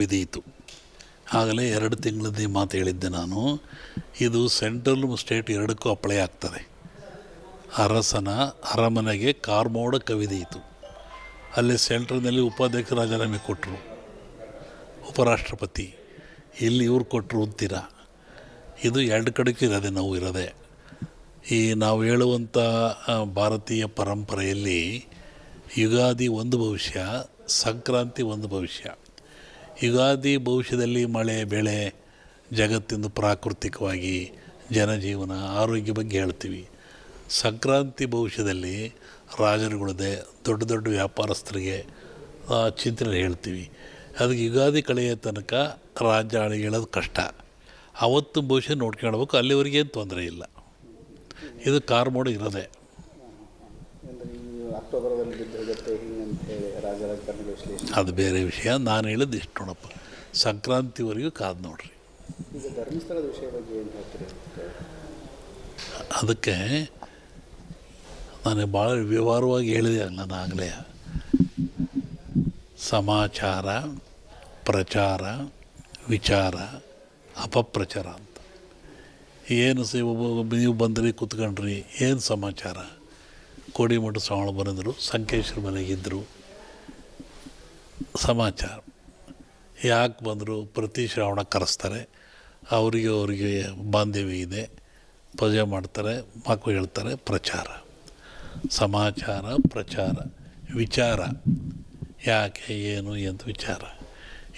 ವಿಧಿಯಿತು ಆಗಲೇ ಎರಡು ತಿಂಗಳದ್ದು ಮಾತು ಹೇಳಿದ್ದೆ ನಾನು. ಇದು ಸೆಂಟ್ರಲ್ ಸ್ಟೇಟ್ ಎರಡಕ್ಕೂ ಅಪ್ಲೈ ಆಗ್ತದೆ. ಅರಸನ ಅರಮನೆಗೆ ಕಾರ್ಮೋಡ ಕವಿದೆಯಿತು ಅಲ್ಲಿ ಸೆಂಟ್ರಲ್ನಲ್ಲಿ ಉಪಾಧ್ಯಕ್ಷ ರಾಜೀನಾಮೆ ಕೊಟ್ಟರು ಉಪರಾಷ್ಟ್ರಪತಿ. ಇಲ್ಲಿ ಇವ್ರು ಕೊಟ್ಟರು ಅಂತೀರ? ಇದು ಎರಡು ಕಡೆಗೂ ಇರೋದೆ ನಾವು ಇರೋದೆ. ಈ ನಾವು ಹೇಳುವಂಥ ಭಾರತೀಯ ಪರಂಪರೆಯಲ್ಲಿ ಯುಗಾದಿ ಒಂದು ಭವಿಷ್ಯ, ಸಂಕ್ರಾಂತಿ ಒಂದು ಭವಿಷ್ಯ. ಯುಗಾದಿ ಭವಿಷ್ಯದಲ್ಲಿ ಮಳೆ, ಬೆಳೆ, ಜಗತ್ತಿಂದು ಪ್ರಾಕೃತಿಕವಾಗಿ ಜನಜೀವನ, ಆರೋಗ್ಯ ಬಗ್ಗೆ ಹೇಳ್ತೀವಿ. ಸಂಕ್ರಾಂತಿ ಭವಿಷ್ಯದಲ್ಲಿ ರಾಜರುಗಳದೆ ದೊಡ್ಡ ದೊಡ್ಡ ವ್ಯಾಪಾರಸ್ಥರಿಗೆ ಚಿಂತನೆ ಹೇಳ್ತೀವಿ. ಅದಕ್ಕೆ ಯುಗಾದಿ ಕಳೆಯ ತನಕ ರಾಜ್ಯ ಆಳಿಗೆ ಕಷ್ಟ. ಅವತ್ತು ಭವಿಷ್ಯ ನೋಡ್ಕೊಳ್ಬೇಕು ಅಲ್ಲಿವರೆಗೇನು ತೊಂದರೆ ಇಲ್ಲ. ಇದು ಕಾರ್ಮೋಡ ಇರೋದೆ. ಅಕ್ಟೋಬರ್ದಲ್ಲಿ ಬಿದ್ದು ಹೋಗುತ್ತೆ ಹಿಂಗೆ ಹೇಳಿ ರಾಜರಾಜಕಾರಣ ವಿಶ್ಲೇಷಣೆ. ಅದು ಬೇರೆ ವಿಷಯ. ನಾನು ಹೇಳಿದ್ದು ಇಷ್ಟು ನೋಡಪ್ಪ. ಸಂಕ್ರಾಂತಿವರೆಗೂ ಕಾದು ನೋಡ್ರಿ. ಈಗ ಧರ್ಮಸ್ಥಳದ ವಿಷಯ ಬಗ್ಗೆ ಏನು ಹೇಳ್ತೀರಿ? ಅದಕ್ಕೆ ನಾನು ಭಾಳ ವಿವರವಾಗಿ ಹೇಳಿದೆ ನಾನು ಆಗಲೇ. ಸಮಾಚಾರ ಪ್ರಚಾರ ವಿಚಾರ ಅಪಪ್ರಚಾರ ಅಂತ. ಏನು ನೀವು ಬಂದ್ರಿ ಕೂತ್ಕೊಂಡ್ರಿ ಏನು ಸಮಾಚಾರ? ಕೋಡಿಮಠ ಸ್ವಾಮಿ ಬರೆದರು ಸಂಕೇಶ್ವರ ಮನೆಗಿದ್ದರು ಸಮಾಚಾರ. ಯಾಕೆ ಬಂದರು? ಪ್ರತಿ ಶ್ರಾವಣ ಕರೆಸ್ತಾರೆ. ಅವರಿಗೆ ಅವರಿಗೆ ಬಾಂಧವ್ಯ ಇದೆ. ಪೂಜೆ ಮಾಡ್ತಾರೆ ಮಕ್ಕಳು ಹೇಳ್ತಾರೆ, ಪ್ರಚಾರ. ಸಮಾಚಾರ, ಪ್ರಚಾರ. ವಿಚಾರ. ಯಾಕೆ, ಏನು ಎಂದು ವಿಚಾರ?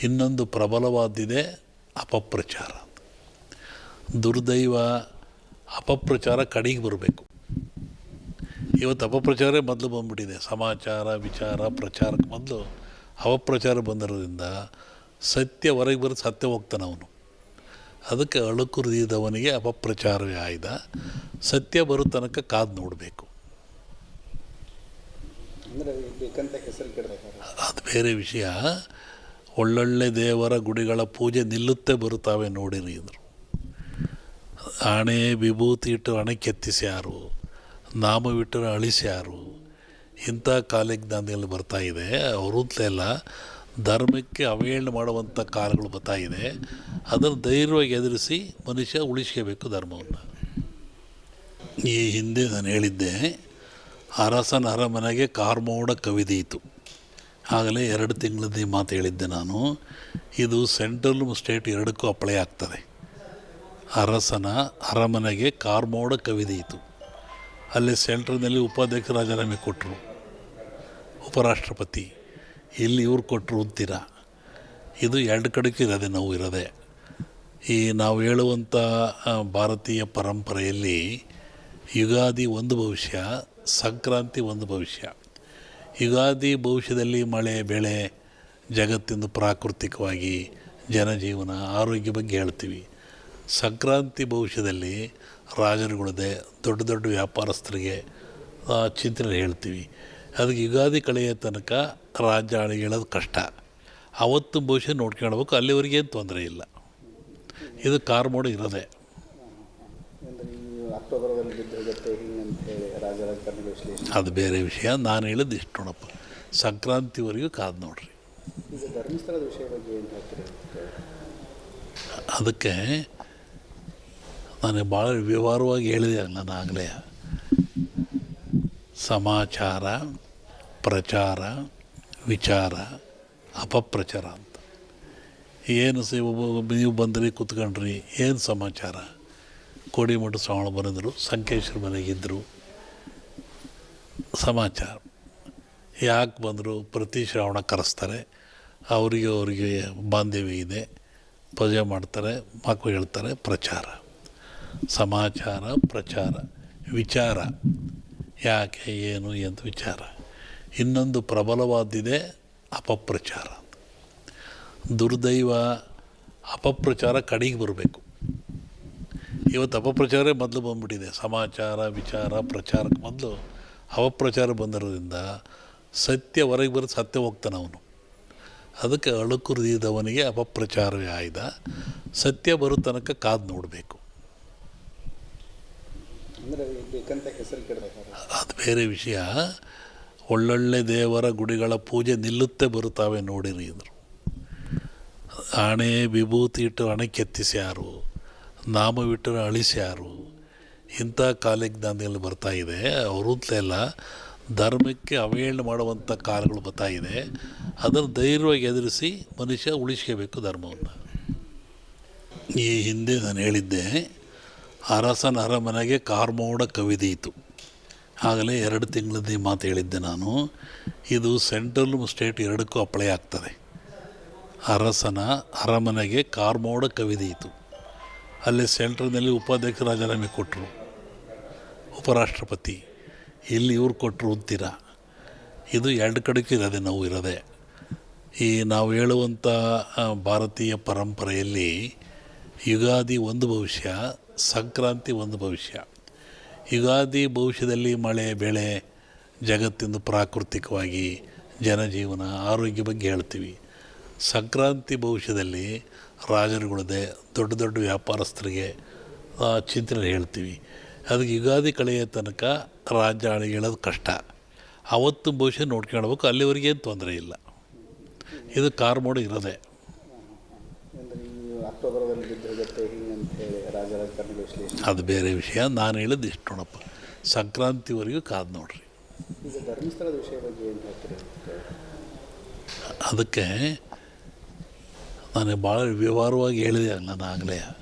ಇನ್ನೊಂದು ಪ್ರಬಲವಾದಿದೆ, ಅಪಪ್ರಚಾರ. ದುರ್ದೈವ ಅಪಪ್ರಚಾರ ಕಡೆಗೆ ಬರಬೇಕು. ಇವತ್ತು ಅಪಪ್ರಚಾರೇ ಮೊದಲು ಬಂದ್ಬಿಟ್ಟಿದೆ. ಸಮಾಚಾರ ವಿಚಾರ ಪ್ರಚಾರಕ್ಕೆ ಮೊದಲು ಅಪಪ್ರಚಾರ ಬಂದಿರೋದ್ರಿಂದ ಸತ್ಯ ಹೊರಗೆ ಬರೋದು ಸತ್ಯ ಹೋಗ್ತಾನೆ ಅವನು. ಅದಕ್ಕೆ ಅಳುಕುರಿದವನಿಗೆ ಅಪಪ್ರಚಾರವೇ ಆಯ್ದ. ಸತ್ಯ ಬರೋ ತನಕ ಕಾದು ನೋಡಬೇಕು. ಅದು ಬೇರೆ ವಿಷಯ. ಒಳ್ಳೊಳ್ಳೆ ದೇವರ ಗುಡಿಗಳ ಪೂಜೆ ನಿಲ್ಲುತ್ತೆ ಬರುತ್ತಾವೆ ನೋಡಿರಿ ಅಂದರು. ಆಣೆ ವಿಭೂತಿ ಇಟ್ಟು ಹಣೆ ಕೆತ್ತಿಸ್ಯಾರು ನಾಮವಿಟ್ಟರೆ ಅಳಿಸ್ಯಾರು ಇಂಥ ಕಾಲಜ್ಞಾನದಲ್ಲಿ ಬರ್ತಾ ಇದೆ. ಎಲ್ಲ ಧರ್ಮಕ್ಕೆ ಅವಹೇಳನ ಮಾಡುವಂಥ ಕಾಲಗಳು ಬರ್ತಾ ಇದೆ. ಅದನ್ನು ಧೈರ್ಯವಾಗಿ ಎದುರಿಸಿ ಮನುಷ್ಯ ಉಳಿಸ್ಕೋಬೇಕು ಧರ್ಮವನ್ನು. ಈ ಹಿಂದೆ ನಾನು ಹೇಳಿದ್ದೆ ಅರಸನ ಅರಮನೆಗೆ ಕಾರ್ಮೋಡ ಕವಿದೀತು ಆಗಲೇ ಎರಡು ತಿಂಗಳದ್ದು ಮಾತು ಹೇಳಿದ್ದೆ ನಾನು. ಇದು ಸೆಂಟ್ರಲ್ ಸ್ಟೇಟ್ ಎರಡಕ್ಕೂ ಅಪ್ಲೈ ಆಗ್ತದೆ. ಅರಸನ ಅರಮನೆಗೆ ಕಾರ್ಮೋಡ ಕವಿದೆಯಿತು ಅಲ್ಲಿ ಸೆಂಟ್ರಲ್ನಲ್ಲಿ ಉಪಾಧ್ಯಕ್ಷ ರಾಜೀನಾಮೆ ಕೊಟ್ಟರು ಉಪರಾಷ್ಟ್ರಪತಿ. ಇಲ್ಲಿ ಇವ್ರು ಕೊಟ್ಟರು ಅಂತೀರ? ಇದು ಎರಡು ಕಡೆಗೂ ಇರೋದೆ ನಾವು ಇರೋದೆ. ಈ ನಾವು ಹೇಳುವಂಥ ಭಾರತೀಯ ಪರಂಪರೆಯಲ್ಲಿ ಯುಗಾದಿ ಒಂದು ಭವಿಷ್ಯ, ಸಂಕ್ರಾಂತಿ ಒಂದು ಭವಿಷ್ಯ. ಯುಗಾದಿ ಭವಿಷ್ಯದಲ್ಲಿ ಮಳೆ, ಬೆಳೆ, ಜಗತ್ತಿಂದು ಪ್ರಾಕೃತಿಕವಾಗಿ ಜನಜೀವನ, ಆರೋಗ್ಯ ಬಗ್ಗೆ ಹೇಳ್ತೀವಿ. ಸಂಕ್ರಾಂತಿ ಭವಿಷ್ಯದಲ್ಲಿ ರಾಜರುಗಳದೆ ದೊಡ್ಡ ದೊಡ್ಡ ವ್ಯಾಪಾರಸ್ಥರಿಗೆ ಚಿಂತನೆ ಹೇಳ್ತೀವಿ. ಅದಕ್ಕೆ ಯುಗಾದಿ ಕಳೆಯ ತನಕ ರಾಜ್ಯ ಆಳಿ ಹೇಳೋದು ಕಷ್ಟ. ಅವತ್ತು ಭವಿಷ್ಯ ನೋಡ್ಕೊಳ್ಬೇಕು ಅಲ್ಲಿವರೆಗೆ ಏನು ತೊಂದರೆ ಇಲ್ಲ. ಇದು ಕಾರ್ಮೋಡ ಇರೋದೆ. ಅದು ಬೇರೆ ವಿಷಯ. ನಾನು ಹೇಳಿದ್ದು ಇಷ್ಟು ನೋಡಪ್ಪ. ಸಂಕ್ರಾಂತಿವರೆಗೂ ಕಾದು ನೋಡ್ರಿ. ಅದಕ್ಕೆ ನಾನು ಭಾಳ ವಿವರವಾಗಿ ಹೇಳಿದೆ ನಾನು ಆಗಲೇ. ಸಮಾಚಾರ, ಪ್ರಚಾರ, ವಿಚಾರ, ಅಪಪ್ರಚಾರ ಅಂತ. ಏನು ಸಿ ನೀವು ಬಂದ್ರಿ, ಕೂತ್ಕೊಂಡ್ರಿ, ಏನು ಸಮಾಚಾರ? ಕೋಡಿಮಠ ಸ್ವಾಮಿ ಬಂದಿದ್ರು, ಸಂಕೇಶ್ವರ ಮನೆಗಿದ್ದರು ಸಮಾಚಾರ. ಯಾಕೆ ಬಂದರು? ಪ್ರತಿ ಶ್ರಾವಣ ಕರೆಸ್ತಾರೆ. ಅವರಿಗೆ ಅವರಿಗೆ ಬಾಂಧವ್ಯ ಇದೆ. ಪೂಜೆ ಮಾಡ್ತಾರೆ ಮಕ್ಕಳು ಹೇಳ್ತಾರೆ, ಪ್ರಚಾರ. ಸಮಾಚಾರ, ಪ್ರಚಾರ, ವಿಚಾರ. ಯಾಕೆ, ಏನು, ಎಂತ ವಿಚಾರ? ಇನ್ನೊಂದು ಪ್ರಬಲವಾದಿದೆ ಅಪಪ್ರಚಾರ. ದುರ್ದೈವ ಅಪಪ್ರಚಾರ ಕಡೆಗೆ ಬರಬೇಕು. ಇವತ್ತು ಅಪಪ್ರಚಾರೇ ಮೊದಲು ಬಂದ್ಬಿಟ್ಟಿದೆ. ಸಮಾಚಾರ, ವಿಚಾರ, ಪ್ರಚಾರಕ್ಕೆ ಮೊದಲು ಅಪಪ್ರಚಾರ ಬಂದಿರೋದ್ರಿಂದ ಸತ್ಯ ಹೊರಗೆ ಬರೋದು ಸತ್ಯ ಹೋಗ್ತಾನೆ ಅವನು. ಅದಕ್ಕೆ ಅಳುಕುರಿದವನಿಗೆ ಅಪಪ್ರಚಾರವೇ ಆಯ್ದ. ಸತ್ಯ ಬರೋ ತನಕ ಕಾದು ನೋಡಬೇಕು. ಅದು ಬೇರೆ ವಿಷಯ. ಒಳ್ಳೊಳ್ಳೆ ದೇವರ ಗುಡಿಗಳ ಪೂಜೆ ನಿಲ್ಲುತ್ತೆ ಬರುತ್ತಾವೆ ನೋಡಿರಿ ಅಂದರು. ಆಣೆ ವಿಭೂತಿ ಇಟ್ಟು ಹಣೆ ಕೆತ್ತಿಸ್ಯಾರು ನಾಮವಿಟ್ಟರೆ ಅಳಿಸ್ಯಾರು. ಇಂಥ ಕಾಲಜ್ಞಾನದಲ್ಲಿ ಬರ್ತಾ ಇದೆ. ಅವರಿಂದಲೆಲ್ಲ ಧರ್ಮಕ್ಕೆ ಅವಹೇಳನೆ ಮಾಡುವಂಥ ಕಾಲಗಳು ಬರ್ತಾ ಇದೆ. ಅದನ್ನು ಧೈರ್ಯವಾಗಿ ಎದುರಿಸಿ ಮನುಷ್ಯ ಉಳಿಸ್ಕೋಬೇಕು ಧರ್ಮವನ್ನು. ಈ ಹಿಂದೆ ನಾನು ಹೇಳಿದ್ದೆ ಅರಸನ ಅರಮನೆಗೆ ಕಾರ್ಮೋಡ ಕವಿದೀತು ಆಗಲೇ ಎರಡು ತಿಂಗಳದ್ದೇ ಮಾತು ಹೇಳಿದ್ದೆ ನಾನು. ಇದು ಸೆಂಟ್ರಲ್ ಸ್ಟೇಟ್ ಎರಡಕ್ಕೂ ಅಪ್ಲೈ ಆಗ್ತದೆ. ಅರಸನ ಅರಮನೆಗೆ ಕಾರ್ಮೋಡ ಕವಿದೀತು ಅಲ್ಲಿ ಸೆಂಟ್ರಲ್ನಲ್ಲಿ ಉಪಾಧ್ಯಕ್ಷ ರಾಜೀನಾಮೆ ಕೊಟ್ಟರು ಉಪರಾಷ್ಟ್ರಪತಿ. ಇಲ್ಲಿ ಇವ್ರು ಕೊಟ್ಟರು ಅಂತೀರ? ಇದು ಎರಡು ಕಡೆಗೂ ಇರೋದೆ, ನಾವು ಇರೋದೆ. ಈ ನಾವು ಹೇಳುವಂಥ ಭಾರತೀಯ ಪರಂಪರೆಯಲ್ಲಿ ಯುಗಾದಿ ಒಂದು ಭವಿಷ್ಯ ಸಂಕ್ರಾಂತಿ ಒಂದು ಭವಿಷ್ಯ. ಯುಗಾದಿ ಭವಿಷ್ಯದಲ್ಲಿ ಮಳೆ, ಬೆಳೆ, ಜಗತ್ತಿಂದು ಪ್ರಾಕೃತಿಕವಾಗಿ ಜನಜೀವನ, ಆರೋಗ್ಯ ಬಗ್ಗೆ ಹೇಳ್ತೀವಿ. ಸಂಕ್ರಾಂತಿ ಭವಿಷ್ಯದಲ್ಲಿ ರಾಜರುಗಳದೆ ದೊಡ್ಡ ದೊಡ್ಡ ವ್ಯಾಪಾರಸ್ಥರಿಗೆ ಚಿಂತನೆ ಹೇಳ್ತೀವಿ. ಅದಕ್ಕೆ ಯುಗಾದಿ ಕಳೆಯ ತನಕ ರಾಜ್ಯ ಆಳಿ ಹೇಳೋದು ಕಷ್ಟ. ಅವತ್ತು ಭವಿಷ್ಯ ನೋಡ್ಕೊಳ್ಬೇಕು ಅಲ್ಲಿವರೆಗೆ ಏನು ತೊಂದರೆ ಇಲ್ಲ. ಇದು ಕಾರ್ಮೋಡ ಇರೋದೆ ಅಂದರೆ ಈ ಅಕ್ಟೋಬರ್ದಲ್ಲಿ ಬಿದ್ದು ಹೋಗುತ್ತೆ ಹಿಂಗೆ ಅಂತ ಹೇಳಿ ರಾಜಕಾರಣಿಗಳ ವಿಶ್ಲೇಷಣೆ ಅದು ಬೇರೆ ವಿಷಯ. ನಾನು ಹೇಳಿದ್ದು ಇಷ್ಟು ನೋಡಪ್ಪ. ಸಂಕ್ರಾಂತಿವರೆಗೂ ಕಾದು ನೋಡ್ರಿ. ಅದಕ್ಕೆ ನಾನು ಭಾಳ ವಿವರವಾಗಿ ಹೇಳಿದೆ ನಾನು ಆಗಲೇ.